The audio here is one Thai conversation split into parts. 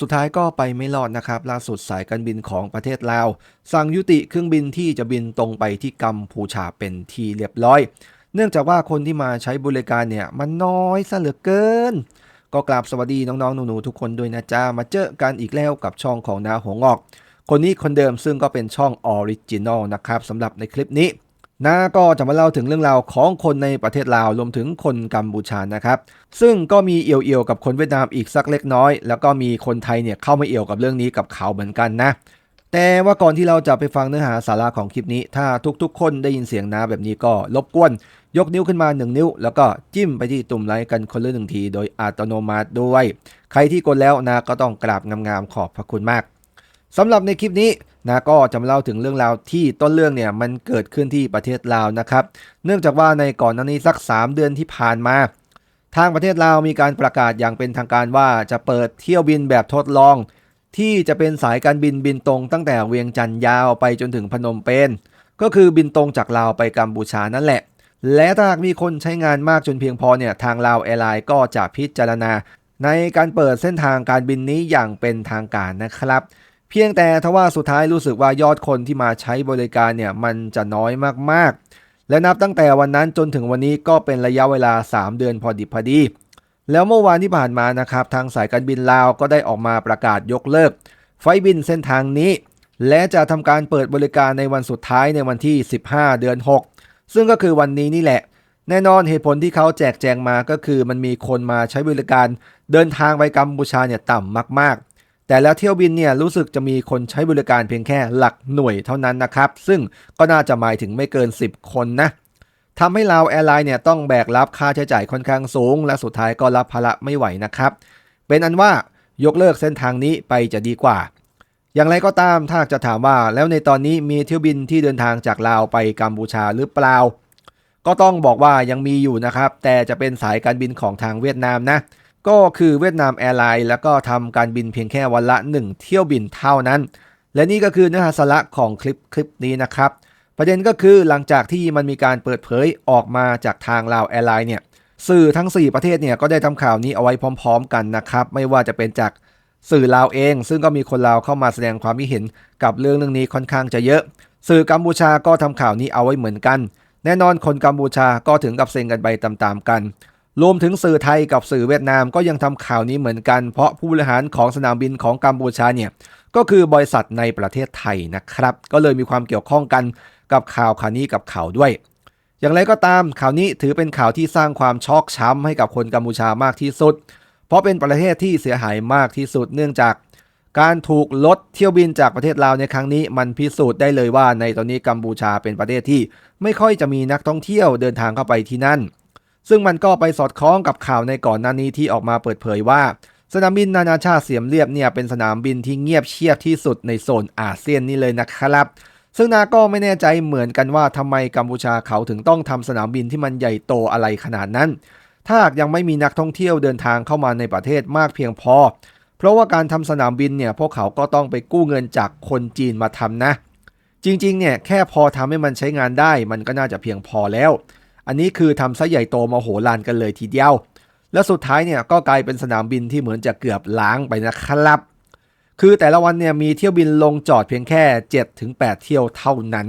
สุดท้ายก็ไปไม่รอดนะครับ ล่าสุดสายการบินของประเทศลาว สั่งยุติเครื่องบินที่จะบินตรงไปที่กัมพูชาเป็นทีเรียบร้อย เนื่องจากว่าคนที่มาใช้บริการเนี่ยมันน้อยซะเหลือเกิน ก็กราบสวัสดีน้องๆหนูๆทุกคนด้วยนะจ๊ะมาเจอกันอีกแล้วกับช่องของนาหัวงอก คนนี้คนเดิมซึ่งก็เป็นช่องออริจินอลนะครับสำหรับในคลิปนี้ นาก็จะมาเล่าถึงเรื่องราวของคนในประเทศลาวรวมถึงคนกัมพูชานะครับ ซึ่งก็มีเอี่ยวๆกับคนเวียดนามอีกสักเล็กน้อย แล้วก็มีคนไทยเนี่ยเข้ามาเอี่ยวกับเรื่องนี้กับเขาเหมือนกันนะ แต่ว่าก่อนที่เราจะไปฟังเนื้อหาสาระของคลิปนี้ ถ้าทุกๆ คนได้ยินเสียงนาแบบนี้ก็รบกวน ยกนิ้วขึ้นมา 1 นิ้ว แล้วก็จิ้มไปที่ตุ่มไลค์กันคนละหนึ่งที โดยอัตโนมัติด้วย ใครที่กดแล้วนาก็ต้องกราบงามๆขอบพระคุณมากสำหรับในคลิปนี้ นาก็จะมาเล่าถึงเรื่องราวที่ต้นเรื่องเนี่ยมันเกิดขึ้นที่ประเทศลาวนะครับ เนื่องจากว่าในก่อนหน้านี้สัก 3 เดือนที่ผ่านมา ทางประเทศลาวมีการประกาศอย่างเป็นทางการว่าจะเปิดเที่ยวบินแบบทดลอง ที่จะเป็นสายการบินบินตรงตั้งแต่เวียงจันทร์ยาวไปจนถึงพนมเปญก็คือบินตรงจากลาวไปกัมพูชานั่นแหละ และถ้าหากมีคนใช้งานมากจนเพียงพอเนี่ยทางลาวแอร์ไลน์ก็จะพิจารณา ในการเปิดเส้นทางการบินนี้อย่างเป็นทางการนะครับ เพียงแต่ทว่าสุดท้ายรู้สึกว่ายอดคนที่มาใช้บริการเนี่ยมันจะน้อยมากๆ และนับตั้งแต่วันนั้นจนถึงวันนี้ก็เป็นระยะเวลา 3 เดือนพอดิบพอดี แล้วเมื่อวานที่ผ่านมานะครับทางสายการบินลาวก็ได้ออกมาประกาศยกเลิก ไฟบินเส้นทางนี้ และจะทำการเปิดบริการในวันสุดท้ายในวันที่ 15 เดือน 6 ซึ่งก็คือวันนี้นี่แหละแน่นอนเหตุผลที่เขาแจกแจงมาก็คือมันมีคนมาใช้บริการเดินทางไปกัมพูชาเนี่ยต่ำมากๆ แต่แล้วเที่ยวบินเนี่ยรู้สึกจะมีคนใช้บริการเพียงแค่หลักหน่วยเท่านั้นนะครับ ซึ่งก็น่าจะหมายถึงไม่เกิน 10 คนนะทำให้ลาวแอร์ไลน์เนี่ยต้องแบกรับค่าใช้จ่ายค่อนข้างสูง และสุดท้ายก็รับภาระไม่ไหวนะครับ เป็นอันว่ายกเลิกเส้นทางนี้ไปจะดีกว่า อย่างไรก็ตามถ้าจะถามว่าแล้วในตอนนี้มีเที่ยวบินที่เดินทางจากลาวไปกัมพูชาหรือเปล่า ก็ต้องบอกว่ายังมีอยู่นะครับ แต่จะเป็นสายการบินของทางเวียดนามนะ ก็คือเวียดนามแอร์ไลน์แล้วก็ทำการบินเพียงแค่วันละ 1 เที่ยวบินเท่านั้น และนี่ก็คือเนื้อหาสาระของคลิปคลิปนี้นะครับ ประเด็นก็คือหลังจากที่มันมีการเปิดเผยออกมาจากทางลาวแอร์ไลน์เนี่ยสื่อทั้ง 4 ประเทศเนี่ยก็ได้ทำข่าวนี้เอาไว้พร้อม ๆ กันนะครับ ไม่ว่าจะเป็นจากสื่อลาวเอง ซึ่งก็มีคนลาวเข้ามาแสดงความคิดเห็นกับเรื่องเรื่องนี้ค่อนข้างจะเยอะ สื่อกัมพูชาก็ทำข่าวนี้เอาไว้เหมือนกัน แน่นอนคนกัมพูชาก็ถึงกับเซ็งกันไปตามๆกัน รวมถึงสื่อไทยกับสื่อเวียดนามก็ยังทำข่าวนี้เหมือนกัน เพราะผู้บริหารของสนามบินของกัมพูชาเนี่ยก็คือบริษัทในประเทศไทยนะครับ ก็เลยมีความเกี่ยวข้องกันกับข่าวข่าวนี้กับข่าวด้วย อย่างไรก็ตามข่าวนี้ถือเป็นข่าวที่สร้างความช็อกช้ำให้กับคนกัมพูชามากที่สุด เพราะเป็นประเทศที่เสียหายมากที่สุดเนื่องจาก การถูกลดเที่ยวบินจากประเทศลาวในครั้งนี้ มันพิสูจน์ได้เลยว่าในตอนนี้กัมพูชาเป็นประเทศที่ไม่ค่อยจะมีนักท่องเที่ยวเดินทางเข้าไปที่นั่น ซึ่งมันก็ไปสอดคล้องกับข่าวในก่อนหน้านี้ที่ออกมาเปิดเผยว่า สนามบินนานาชาติเสียมเรียบเนี่ยเป็นสนามบินที่เงียบเชียบที่สุดในโซนอาเซียนนี่เลยนะครับ ซึ่งนาก็ไม่แน่ใจเหมือนกันว่าทำไมกัมพูชาเขาถึงต้องทำสนามบินที่มันใหญ่โตอะไรขนาดนั้น ถ้าหากยังไม่มีนักท่องเที่ยวเดินทางเข้ามาในประเทศมากเพียงพอ เพราะว่าการทำสนามบินเนี่ยพวกเขาก็ต้องไปกู้เงินจากคนจีนมาทำนะ จริงๆเนี่ยแค่พอทำให้มันใช้งานได้ มันก็น่าจะเพียงพอแล้ว อันนี้คือทำซะใหญ่โตมโหฬารกันเลยทีเดียว และสุดท้ายเนี่ยก็กลายเป็นสนามบินที่เหมือนจะเกือบล้างไปนะครับ คือแต่ละวันเนี่ยมีเที่ยวบินลงจอดเพียงแค่ 7-8 เที่ยวเท่านั้น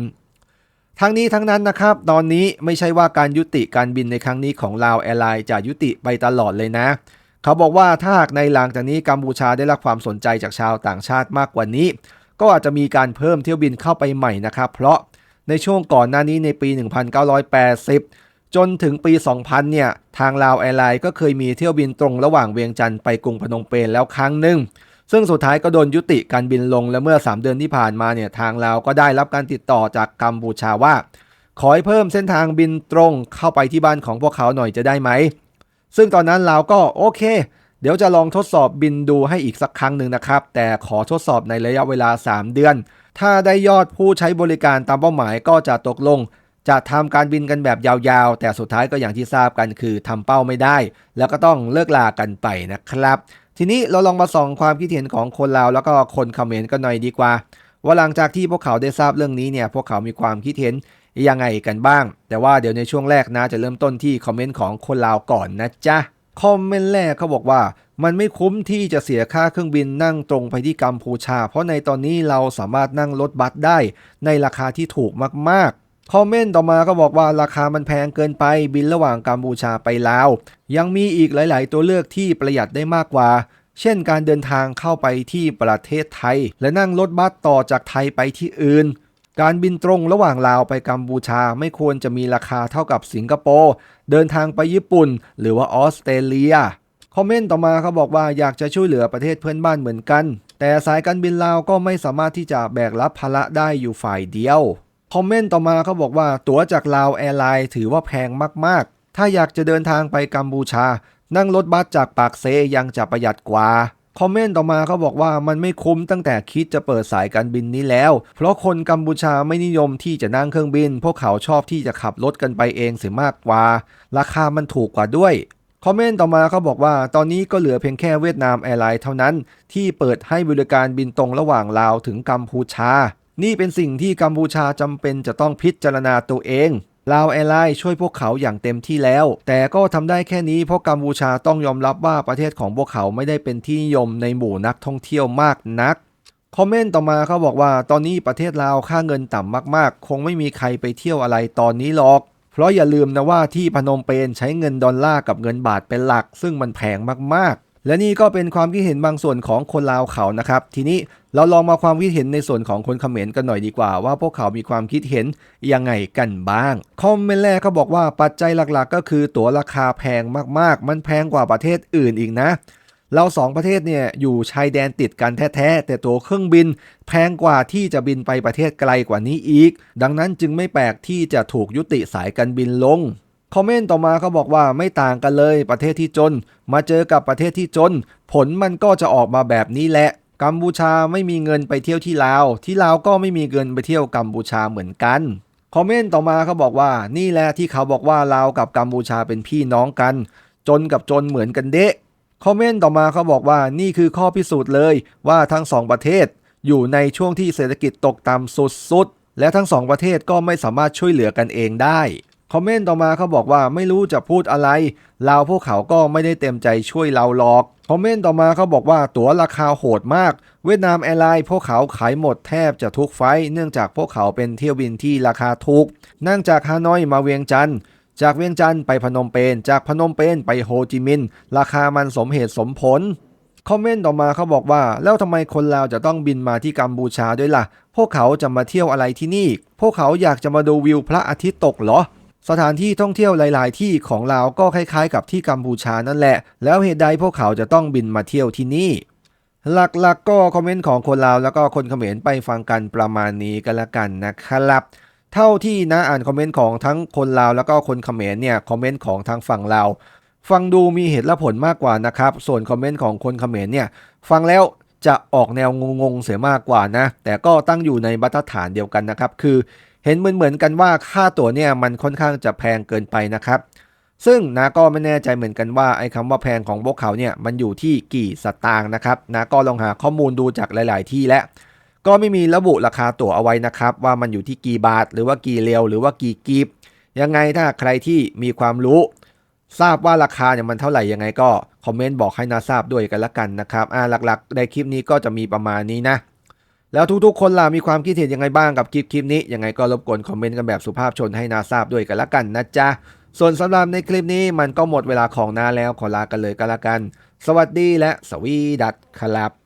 ทั้งนี้ทั้งนั้นนะครับ ตอนนี้ไม่ใช่ว่าการยุติการบินในครั้งนี้ของลาวแอร์ไลน์จะยุติไปตลอดเลยนะ เขาบอกว่าถ้าหากในหลังจากนี้กัมพูชาได้รับความสนใจจากชาวต่างชาติมากกว่านี้ ก็อาจจะมีการเพิ่มเที่ยวบินเข้าไปใหม่นะครับ เพราะในช่วงก่อนหน้านี้ในปี 1980 จนถึงปี 2000 เนี่ย ทางลาวแอร์ไลน์ก็เคยมีเที่ยวบินตรงระหว่างเวียงจันทร์ไปกรุงพนมเปญแล้วครั้งหนึ่ง ซึ่งสุดท้ายก็โดนยุติการบินลงและเมื่อ 3 เดือนที่ผ่านมาเนี่ยทางลาวก็ได้รับการติดต่อจากกัมพูชาว่า ขอให้เพิ่มเส้นทางบินตรงเข้าไปที่บ้านของพวกเขาหน่อยจะได้ไหม ซึ่งตอนนั้นลาวก็โอเค เดี๋ยวจะลองทดสอบบินดูให้อีกสักครั้งหนึ่งนะครับ แต่ขอทดสอบในระยะเวลา 3 เดือน ถ้าได้ยอดผู้ใช้บริการตามเป้าหมายก็จะตกลง จะทำการบินกันแบบยาวๆ แต่สุดท้ายก็อย่างที่ทราบกันคือทำเป้าไม่ได้ แล้วก็ต้องเลิกลากันไปนะครับ ทีนี้เราลองมาส่องความคิดเห็นของคนลาวแล้วก็คนเขมรกันหน่อยดีกว่า ว่าหลังจากที่พวกเขาได้ทราบเรื่องนี้เนี่ยพวกเขามีความคิดเห็นยังไงกันบ้าง แต่ว่าเดี๋ยวในช่วงแรกนะจะเริ่มต้นที่คอมเมนต์ของคนลาวก่อนนะจ๊ะคอมเมนต์แรกเขาบอกว่า มันไม่คุ้มที่จะเสียค่าเครื่องบินนั่งตรงไปที่กัมพูชา เพราะในตอนนี้เราสามารถนั่งรถบัสได้ในราคาที่ถูกมากๆ คอมเมนต์ต่อมาก็บอกว่าราคามันแพงเกินไปบินระหว่างกัมพูชาไปลาว ยังมีอีกหลาย ๆ ตัวเลือกที่ประหยัดได้มากกว่า เช่นการเดินทางเข้าไปที่ประเทศไทย และนั่งรถบัสต่อจากไทยไปที่อื่น การบินตรงระหว่างลาวไปกัมพูชาไม่ควรจะมีราคาเท่ากับสิงคโปร์เดินทางไปญี่ปุ่น หรือว่าออสเตรเลียคอมเมนต์ต่อมาเขาบอกว่าอยากจะช่วยเหลือประเทศเพื่อนบ้านเหมือนกัน แต่สายการบินลาวก็ไม่สามารถที่จะแบกรับภาระได้อยู่ฝ่ายเดียว คอมเมนต์ต่อมาเขาบอกว่า ตั๋วจากลาวแอร์ไลน์ถือว่าแพงมากๆ ถ้าอยากจะเดินทางไปกัมพูชา นั่งรถบัสจากปากเซยังจะประหยัดกว่า คอมเมนต์ต่อมาเขาบอกว่ามันไม่คุ้มตั้งแต่คิดจะเปิดสายการบินนี้แล้ว เพราะคนกัมพูชาไม่นิยมที่จะนั่งเครื่องบิน พวกเขาชอบที่จะขับรถกันไปเองเสียมากกว่า ราคามันถูกกว่าด้วยคอมเมนต์ต่อมาเขาบอกว่าตอนนี้ก็เหลือเพียงแค่เวียดนามแอร์ไลน์เท่านั้น ที่เปิดให้บริการบินตรงระหว่างลาวถึงกัมพูชา นี่เป็นสิ่งที่กัมพูชาจำเป็นจะต้องพิจารณาตัวเองลาวแอร์ไลน์ช่วยพวกเขาอย่างเต็มที่แล้ว แต่ก็ทำได้แค่นี้เพราะกัมพูชาต้องยอมรับว่าประเทศของพวกเขาไม่ได้เป็นที่นิยมในหมู่นักท่องเที่ยวมากนัก คอมเมนต์ต่อมาเขาบอกว่าตอนนี้ประเทศลาวค่าเงินต่ำมากๆ คงไม่มีใครไปเที่ยวอะไรตอนนี้หรอก เพราะอย่าลืมนะว่าที่พนมเปญใช้เงินดอลลาร์กับเงินบาทเป็นหลัก ซึ่งมันแพงมากๆ และนี่ก็เป็นความคิดเห็นบางส่วนของคนลาวเขานะครับ ทีนี้เราลองมาความคิดเห็นในส่วนของคนเขมรกันหน่อยดีกว่า ว่าพวกเขามีความคิดเห็นยังไงกันบ้างคอมเมนต์แรกเขาบอกว่าปัจจัยหลักๆ ก็คือตั๋วราคาแพงมากๆ มันแพงกว่าประเทศอื่นอีกนะ เราสองประเทศเนี่ยอยู่ชายแดนติดกันแท้ๆแต่ตั๋วเครื่องบิน แพงกว่าที่จะบินไปประเทศไกลกว่านี้อีก ดังนั้นจึงไม่แปลกที่จะถูกยุติสายการบินลง คอมเมนต์ต่อมาเขาบอกว่าไม่ต่างกันเลยประเทศที่จน มาเจอกับประเทศที่จน ผลมันก็จะออกมาแบบนี้แหละ กัมพูชาไม่มีเงินไปเที่ยวที่ลาว ที่ลาวก็ไม่มีเงินไปเที่ยวกัมพูชาเหมือนกันคอมเมนต์ต่อมาเขาบอกว่านี่แหละที่เขาบอกว่าลาวกับกัมพูชาเป็นพี่น้องกัน จนกับจนเหมือนกันเดะคอมเมนต์ต่อมาเขาบอกว่านี่คือข้อพิสูจน์เลยว่าทั้งสองประเทศ อยู่ในช่วงที่เศรษฐกิจตกต่ำสุดๆและทั้งสองประเทศก็ไม่สามารถช่วยเหลือกันเองได้ คอมเมนต์ต่อมาเขาบอกว่าไม่รู้จะพูดอะไรเลาพวกเขาก็ไม่ได้เต็มใจช่วยเราหรอก คอมเมนต์ต่อมาเขาบอกว่าตั๋วราคาโหดมาก เวียดนามแอร์ไลน์พวกเขาขายหมดแทบจะทุกไฟล์เนื่องจากพวกเขาเป็นเที่ยวบินที่ราคาถูก นั่งจากฮานอยมาเวียงจันทร์จากเวียงจันทร์ไปพนมเปญ จากพนมเปญไปโฮจิมินห์ ราคามันสมเหตุสมผล คอมเมนต์ต่อมาเขาบอกว่า แล้วทำไมคนลาวจะต้องบินมาที่กัมพูชาด้วยล่ะ พวกเขาจะมาเที่ยวอะไรที่นี่ พวกเขาอยากจะมาดูวิวพระอาทิตย์ตกเหรอ สถานที่ท่องเที่ยวหลาย ๆ ที่ของลาวก็คล้ายๆ กับที่กัมพูชานั่นแหละ แล้วเหตุใดพวกเขาจะต้องบินมาเที่ยวที่นี่ หลักๆก็คอมเมนต์ของคนลาวแล้วก็คนเขมรไปฟังกันประมาณนี้กันละกันนะครับเท่าที่นะอ่านคอมเมนต์ของทั้งคนลาวแล้วก็คนเขมรเนี่ยคอมเมนต์ของทางฝั่งลาวฟังดูมีเหตุและผลมากกว่านะครับ ส่วนคอมเมนต์ของคนเขมรเนี่ยฟังแล้วจะออกแนวงงๆเสียมากกว่านะ แต่ก็ตั้งอยู่ในมาตรฐานเดียวกันนะครับ คือ เห็นเหมือนๆกันว่าค่าตั๋วเนี่ยมันค่อนข้างจะแพงเกินไปนะครับ ซึ่งนะก็ไม่แน่ใจเหมือนกันว่าไอ้คำว่าแพงของพวกเขาเนี่ยมันอยู่ที่กี่สตางค์นะครับนะก็ลองหาข้อมูลดูจากหลาย ๆ ที่แล้วก็ไม่มีระบุราคาตั๋วเอาไว้นะครับ ว่ามันอยู่ที่กี่บาท หรือว่ากี่เรียวหรือว่ากี่กีบยังไงถ้าใครที่มีความรู้ ทราบว่าราคาเนี่ยมันเท่าไหร่ยังไงก็คอมเมนต์บอกให้นาทราบด้วยกันละกันนะครับอ่าหลักๆ ในคลิปนี้ก็จะมีประมาณนี้นะ แล้วทุกๆ คนล่ะมีความคิดเห็นยังไงบ้างกับคลิปคลิปนี้ ยังไงก็รบกวนคอมเมนต์กันแบบสุภาพชนให้นาทราบด้วยกันละกันนะจ๊ะ ส่วนสำหรับในคลิปนี้มันก็หมดเวลาของนาแล้วขอลากันเลยกันละกัน สวัสดีและสวีดัตครับ